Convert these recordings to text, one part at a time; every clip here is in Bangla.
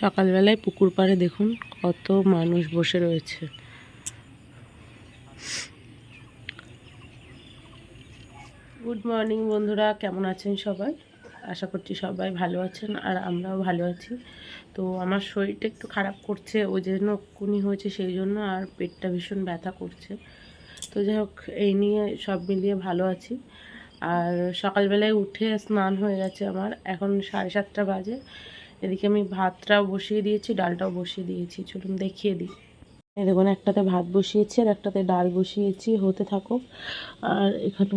সকালবেলায় পুকুর পাড়ে দেখুন কত মানুষ বসে রয়েছে। গুড মর্নিং বন্ধুরা, কেমন আছেন সবাই? আশা করছি সবাই ভালো আছেন আর আমরাও ভালো আছি। তো আমার শরীরটা একটু খারাপ করছে, ওই জন্য কুনি হয়েছে সেই জন্য আর পেটটা ভীষণ ব্যথা করছে। তো যাই হোক, এই নিয়ে সব মিলিয়ে ভালো আছি। আর সকালবেলায় উঠে স্নান হয়ে গেছে আমার, এখন সাড়ে সাতটা বাজে। এদিকে আমি ভাতটাও বসিয়ে দিয়েছি, ডালটাও বসিয়ে দিয়েছি। চলুন দেখিয়ে দিই। এই দেখুন, একটাতে ভাত বসিয়েছি আর একটাতে ডাল বসিয়েছি, হতে থাকুক। আর এখানে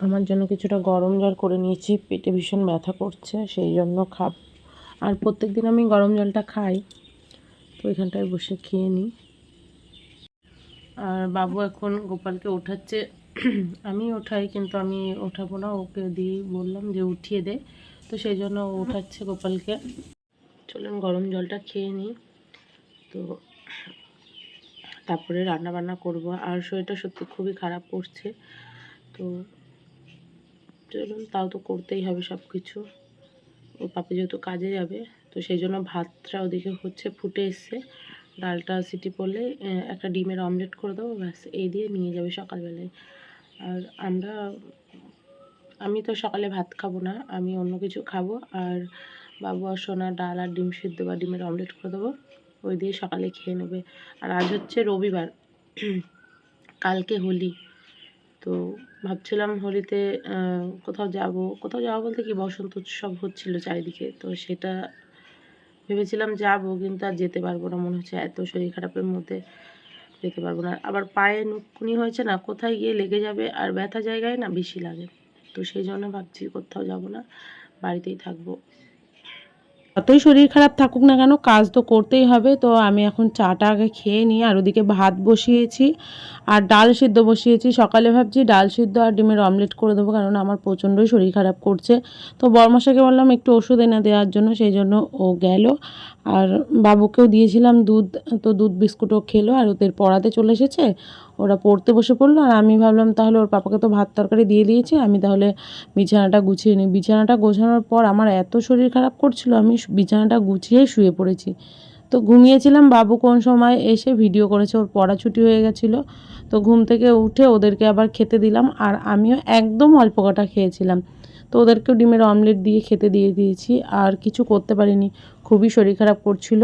আমার জন্য কিছুটা গরম জল করে নিয়েছি, পেটে ভীষণ ব্যথা করছে, সেই জন্য খাব। আর প্রত্যেক দিন আমি গরম জলটা খাই, তো এখানটায় বসে খেয়ে নিই। আর বাবু এখন গোপালকে ওঠাচ্ছে। আমি ওঠাই, কিন্তু আমি ওঠাবো না, ওকে দিয়ে বললাম যে উঠিয়ে দে। তো সেই জন্য উঠাচ্ছে গোপালকে। চলুন গরম জলটা খেয়ে নিই। তো তারপরে রান্না বান্না করব। আর শরীরটা সত্যি খুবই খারাপ করছে। তো চলুন, তাও তো করতেই হবে সব কিছু ও পাপে যেহেতু কাজে যাবে, তো সেই জন্য ভাতটা ওদিকে হচ্ছে ফুটে এসছে। ডালটা সিটি পড়লে একটা ডিমের অমলেট করে দেবো ব্যাস, এই দিয়ে নিয়ে যাবে সকালবেলায়। আর আমরা আমি তো সকালে ভাত খাব না, আমি অন্য কিছু খাব। আর বাবু আর সোনা ডাল আর ডিম সিদ্ধ বা ডিমের অমলেট করে দেবো, ওই দিয়ে সকালে খেয়ে নেবে। আর আজ হচ্ছে রবিবার, কালকে হোলি। তো ভাবছিলাম হোলিতে কোথাও যাব। কোথাও যাব বলতে কি বসন্ত উৎসব হচ্ছিল চারিদিকে, তো সেটা ভেবেছিলাম যাব, কিন্তু আর যেতে পারব না। মনে হচ্ছে এত শরীর খারাপের মধ্যে যেতে পারব না। আবার পায়ে নুকুনি হয়েছে না, কোথায় গিয়ে লেগে যাবে আর ব্যথা জায়গায় না বেশি লাগে। তো সেই জন্য ভাবছি কোথাও যাব না, বাড়িতেই থাকব। যতই শরীর খারাপ থাকুক না কেন, কাজ তো করতেই হবে। তো আমি এখন চাটা আগে খেয়ে নিই, আর ওদিকে ভাত বসিয়েছি, আর ডাল সিদ্ধ বসিয়েছি। সকালে ভাবছি ডাল সিদ্ধ আর ডিমের অমলেট করে দেবো, কারণ আমার প্রচণ্ডই শরীর খারাপ করছে। তো বর্মশাকে বললাম একটু ওষুধ এনে দেওয়ার জন্য, সেই জন্য ও গেল। আর বাবুকেও দিয়েছিলাম দুধ, তো দুধ বিস্কুটও খেলো, আর ওদের পড়াতে চলে এসেছে। ওরা পড়তে বসে পড়ল আর আমি ভাবলাম তাহলে ওর পাপাকে তো ভাত তরকারি দিয়ে দিয়েছি, আমি তাহলে বিছানাটা গুছিয়ে নিই। বিছানাটা গোছানোর পর আমার এত শরীর খারাপ করছিল, আমি বিছানাটা গুছিয়ে শুয়ে পড়েছি। তো ঘুমিয়েছিলাম, বাবু কোন সময় এসে ভিডিও করেছে, ওর পড়া ছুটি হয়ে গেছিল। তো ঘুম থেকে উঠে ওদেরকে আবার খেতে দিলাম আর আমিও একদম অল্প কটা খেয়েছিলাম। তো ওদেরকেও ডিমের অমলেট দিয়ে খেতে দিয়ে দিয়েছি, আর কিছু করতে পারিনি। খুবই শরীর খারাপ করছিল,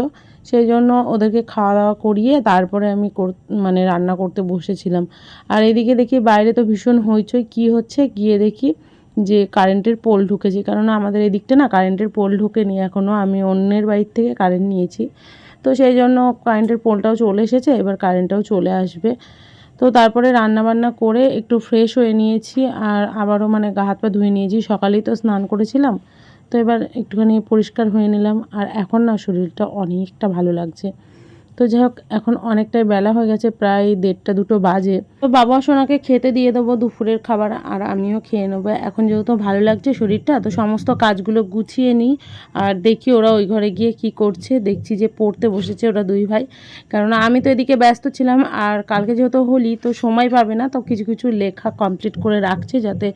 সেই জন্য ওদেরকে খাওয়া দাওয়া করিয়ে তারপরে আমি মানে রান্না করতে বসেছিলাম। আর এদিকে দেখি বাইরে তো ভীষণ হইচই, কী হচ্ছে গিয়ে দেখি যে কারেন্টের পোল ঢুকেছে কারণ আমাদের এদিকটা না কারেন্টের পোল ঢুকেনি এখনও আমি অন্যের বাড়ির থেকে কারেন্ট নিয়েছি। তো সেই জন্য কারেন্টের পোলটাও চলে এসেছে, এবার কারেন্টটাও চলে আসবে। তো তারপরে রান্না বান্না করে একটু ফ্রেশ হয়ে নিয়েছি আর আবারও মানে গা হাত পা ধুয়ে নিয়েছি। সকালেই তো স্নান করেছিলাম। তো এবার একটুখানি পরিষ্কার হয়ে নিলাম। আর এখন না শরীরটা অনেকটা ভালো লাগছে। তো যাই হোক, এখন অনেকটাই বেলা হয়ে গেছে, প্রায় দেড়টা দুটো বাজে। তো বাবা সোনাকে খেতে দিয়ে দেবো দুপুরের খাবার, আর আমিও খেয়ে নেব। এখন যেহেতু ভালো লাগছে শরীরটা, তো সমস্ত কাজগুলো গুছিয়ে নিই, আর দেখি ওরা ওই ঘরে গিয়ে কি করছে। দেখছি যে পড়তে বসেছে ওরা দুই ভাই। কারণ আমি তো এদিকে ব্যস্ত ছিলাম, আর কালকে যেহেতু হোলি, তো সময় পাবে না, তো কিছু কিছু লেখা কমপ্লিট করে রাখছে যাতে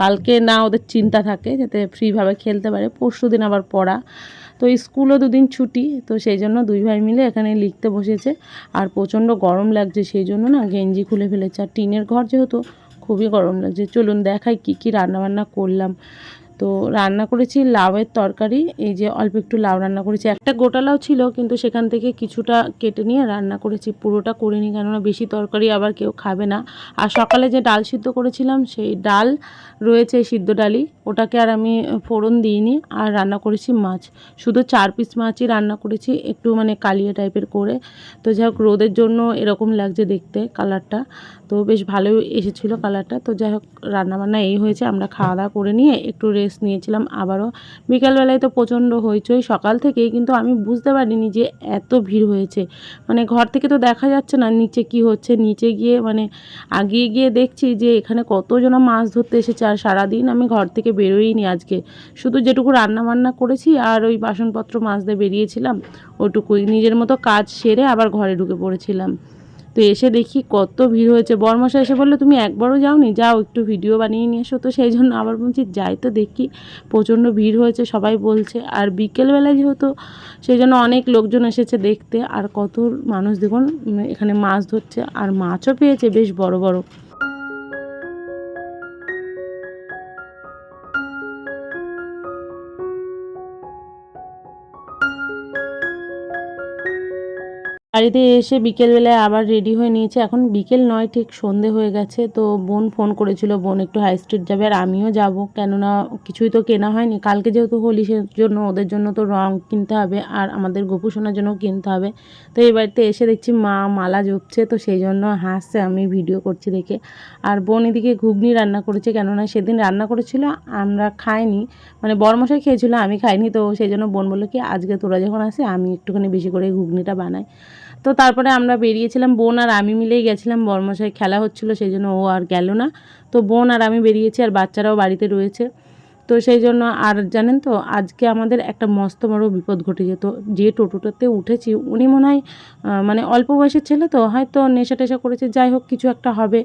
কালকে না ওদের চিন্তা থাকে, যাতে ফ্রিভাবে খেলতে পারে। পরশু দিন আবার পড়া। তো স্কুলও দুদিন ছুটি, তো সেই জন্য দুই ভাই মিলে এখানে লিখতে বসেছে। আর প্রচণ্ড গরম লাগছে, সেই জন্য না গেঞ্জি খুলে ফেলেছে। আর টিনের ঘর যেহেতু খুবই গরম লাগছে, চলুন দেখাই কী কী রান্নাবান্না করলাম। তো রান্না করেছি লাউয়ের তরকারি, এই যে অল্প একটু লাউ রান্না করেছি। একটা গোটা লাউ ছিল, কিন্তু সেখান থেকে কিছুটা কেটে নিয়ে রান্না করেছি। পুরোটা করিনি, কেননা বেশি তরকারি আবার কেউ খাবে না। আর সকালে যে ডাল সিদ্ধ করেছিলাম, সেই ডাল রয়েছে সিদ্ধ ডালি ওটাকে আর আমি ফোড়ন দিইনি, আর রান্না করেছি মাছ। শুধু চার পিস মাছই রান্না করেছি, একটু মানে কালিয়া টাইপের করে। তো যাই হোক, রোদের জন্য এরকম লাগছে দেখতে কালারটা। তো বেশ ভালোই এসেছিল কালারটা। তো যাই হোক, রান্নাবান্না এই হয়েছে, আমরা খাওয়া দাওয়া করে নিয়ে একটু রেস্ট নিয়েছিলাম আবারও। বিকালবেলায় তো প্রচণ্ড হইচই, সকাল থেকেই কিন্তু আমি বুঝতে পারিনি যে এত ভিড় হয়েছে। মানে ঘর থেকে তো দেখা যাচ্ছে না নিচে কি হচ্ছে, নিচে গিয়ে মানে আগিয়ে গিয়ে দেখছি যে এখানে কতজন মাছ ধরতে এসেছে আর সারাদিন আমি ঘর থেকে বেরোইনি আজকে। শুধু যেটুকু রান্না বান্না করেছি আর ওই বাসনপত্র মাছ দিয়ে বেরিয়েছিলাম, ওটুকুই। নিজের মতো কাজ সেরে আবার ঘরে ঢুকে পড়েছিলাম। তো এসে দেখি কত ভিড় হয়েছে। বরমশা এসে বলল, তুমি একবারও যাওনি? যাও, একটু ভিডিও বানিয়ে নিয়ে এসো। তো সেই জন্য আবার বলছি, যাই তো দেখি, প্রচণ্ড ভিড় হয়েছে, সবাই বলছে। আর বিকেলবেলা যেহেতু সেই জন্য অনেক লোকজন এসেছে দেখতে। আর কত মানুষ, দেখুন, এখানে মাছ ধরছে। আর মাছও পেয়েছে বেশ বড় বড়। বাড়িতে এসে বিকেলবেলায় আবার রেডি হয়ে নিয়েছে। এখন বিকেল নয়, ঠিক সন্ধে হয়ে গেছে। তো বোন ফোন করেছিল, বোন, একটু হাই স্ট্রিট যাবে আর আমিও যাব। কেননা কিছুই তো কেনা হয়নি। কালকে যেহেতু হোলি জন্য, ওদের জন্য তো রং কিনতে হবে আর আমাদের গোপু সোনার জন্য কিনতে হবে। তো এই বাড়িতে এসে দেখছি মা মালা জপছে, তো সেই জন্য হাসছে, আমি ভিডিও করছি দেখে। আর বোন এদিকে ঘুগনি রান্না করেছে, কেননা সেদিন রান্না করেছিল, আমরা খাইনি। মানে বরমশাই খেয়েছিল, আমি খাইনি। তো সেই জন্য বোন বলল কি, আজকে তোরা যখন আসে আমি একটুখানি বেশি করে ঘুগনিটা বানাই। তো তারপরে আমরা বেরিয়েছিলাম, বোন আর আমি মিলেই গেছিলাম বর্মশাই খেলা হচ্ছিল, সেই জন্য ও আর গেল না। তো বোন আর আমি বেরিয়েছি আর বাচ্চারাও বাড়িতে রয়েছে। তো সেই জন্য আর জানেন তো, আজকে আমাদের একটা মস্ত বড় বিপদ ঘটেছে তো যে টোটোটাতে উঠেছি, উনি মনে হয় মানে অল্প বয়সের ছেলে তো, হয়তো নেশা টেশা করেছে, যাই হোক কিছু একটা হবে।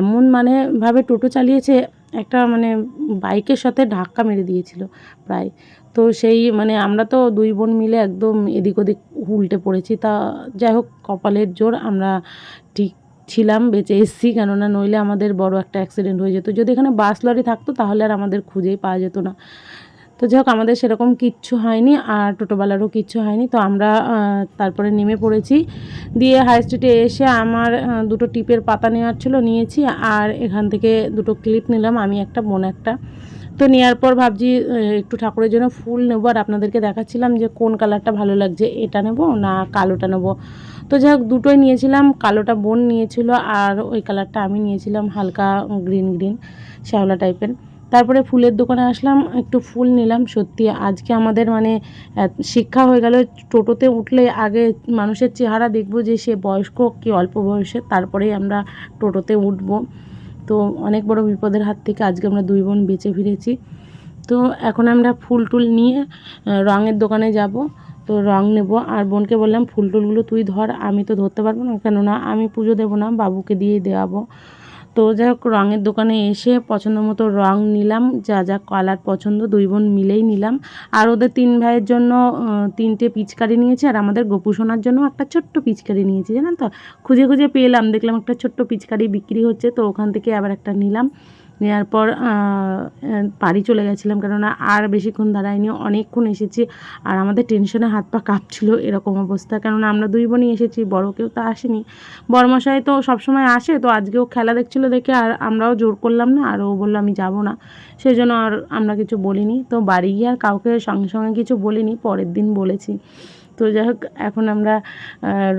এমন মানে ভাবে টোটো চালিয়েছে, একটা মানে বাইকের সাথে ধাক্কা মেরে দিয়েছিল প্রায়। তো সেই মানে আমরা তো দুই বোন মিলে একদম এদিক ওদিক উল্টে পড়েছি। তা যাই হোক, কপালের জোর আমরা ঠিক ছিলাম, বেঁচে এসেছি। কেননা নইলে আমাদের বড় একটা অ্যাক্সিডেন্ট হয়ে যেত। যদি এখানে বাস লরি থাকতো, তাহলে আর আমাদের খুঁজেই পাওয়া যেত না। তো যাই হোক, আমাদের সেরকম কিচ্ছু হয়নি আর টোটোওয়ালারও কিচ্ছু হয়নি। তো আমরা তারপরে নেমে পড়েছি। দিয়ে হাই স্ট্রিটে এসে আমার দুটো টিপের পাতা নেওয়ার ছিল, নিয়েছি। আর এখান থেকে দুটো ক্লিপ নিলাম। আমি একটা, বোন একটা। তো নেওয়ার পর ভাবছি একটু ঠাকুরের জন্য ফুল নেব আর আপনাদেরকে দেখাচ্ছিলাম যে কোন কালারটা ভালো লাগছে। এটা নেব না কালোটা নেব। তো যাই হোক, দুটোই নিয়েছিলাম, কালোটা বোন নিয়েছিল আর ওই কালারটা আমি নিয়েছিলাম হালকা গ্রিন গ্রিন, শ্যাওলা টাইপের। তারপরে ফুলের দোকানে আসলাম, একটু ফুল নিলাম সত্যি। আজকে আমাদের মানে শিক্ষা হয়ে গেল, টোটোতে উঠলে আগে মানুষের চেহারা দেখব যে সে বয়স্ক কি অল্প বয়সে, তারপরেই আমরা টোটোতে উঠবো। তো অনেক বড় বিপদের হাত থেকে আজকে আমরা দুই বোন বেঁচে ফিরেছি। তো এখন আমরা ফুল টুল নিয়ে রঙের দোকানে যাব। তো রং নেব। আর বোনকে বললাম, ফুল টুলগুলো তুই ধর, আমি তো ধরতে পারব না, কেননা আমি পুজো দেবো না, বাবুকে দিয়ে দেওয়াবো। তো যাই হোক, রঙের দোকানে এসে পছন্দ মতো রঙ নিলাম, যা যা কালার পছন্দ, দুই বোন মিলেই নিলাম। আর ওদের তিন ভাইয়ের জন্য তিনটে পিচকারি নিয়েছে, আর আমাদের গোপু সোনার জন্য একটা ছোট্ট পিচকারি নিয়েছি, জানেন তো? খুঁজে খুঁজে পেলাম, দেখলাম একটা ছোট্ট পিচকারি বিক্রি হচ্ছে, তো ওখান থেকে আবার একটা নিলাম। নেওয়ার পর বাড়ি চলে গেছিলাম। কেননা আর বেশিক্ষণ দাঁড়াইনি অনেকক্ষণ এসেছি। আর আমাদের টেনশনে হাত পা কাঁপছিল এরকম অবস্থা। কেননা আমরা দুই বোনই এসেছি, বড় কেউ তো আসেনি। বড়মশাই তো সবসময় আসে, তো আজকেও খেলা দেখছিল দেখে আর আমরাও জোর করলাম না, আর ও বলল আমি যাব না। সেই জন্য আর আমরা কিছু বলিনি। তো বাড়ি গিয়ে আর কাউকে সঙ্গে সঙ্গে কিছু বলিনি, পরের দিন বলেছি। তো যাই হোক, এখন আমরা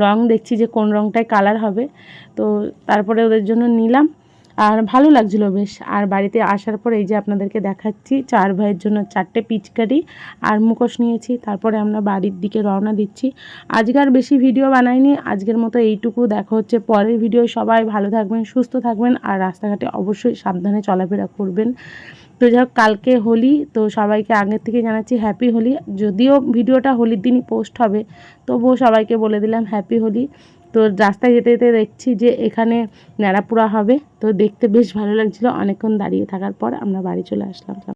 রং দেখছি যে কোন রংটায় কালার হবে। তো তারপরে ওদের জন্য নিলাম। আর ভালো লাগছিল বেশ। আর বাড়িতে আসার পর এই যে আপনাদেরকে দেখাচ্ছি, চার ভাইয়ের জন্য চারটে পিচকারি আর মুখোশ নিয়েছি। তারপরে আমরা বাড়ির দিকে রওনা দিচ্ছি। আজকে আর বেশি ভিডিও বানাইনি, আজকের মতো এইটুকু। দেখা হচ্ছে পরের ভিডিও। সবাই ভালো থাকবেন, সুস্থ থাকবেন আর রাস্তাঘাটে অবশ্যই সাবধানে চলাফেরা করবেন। তো যাই হোক, কালকে হোলি। তো সবাইকে আগের থেকে জানাচ্ছি হ্যাপি হোলি। যদিও ভিডিওটা হোলির দিনই পোস্ট হবে, তবুও সবাইকে বলে দিলাম হ্যাপি হোলি। তো রাস্তায় যেতে যেতে দেখছি যে এখানে ন্যাড়াপুরা হবে। তো দেখতে বেশ ভালো লাগছিল। অনেকক্ষণ দাঁড়িয়ে থাকার পর আমরা বাড়ি চলে আসলাম।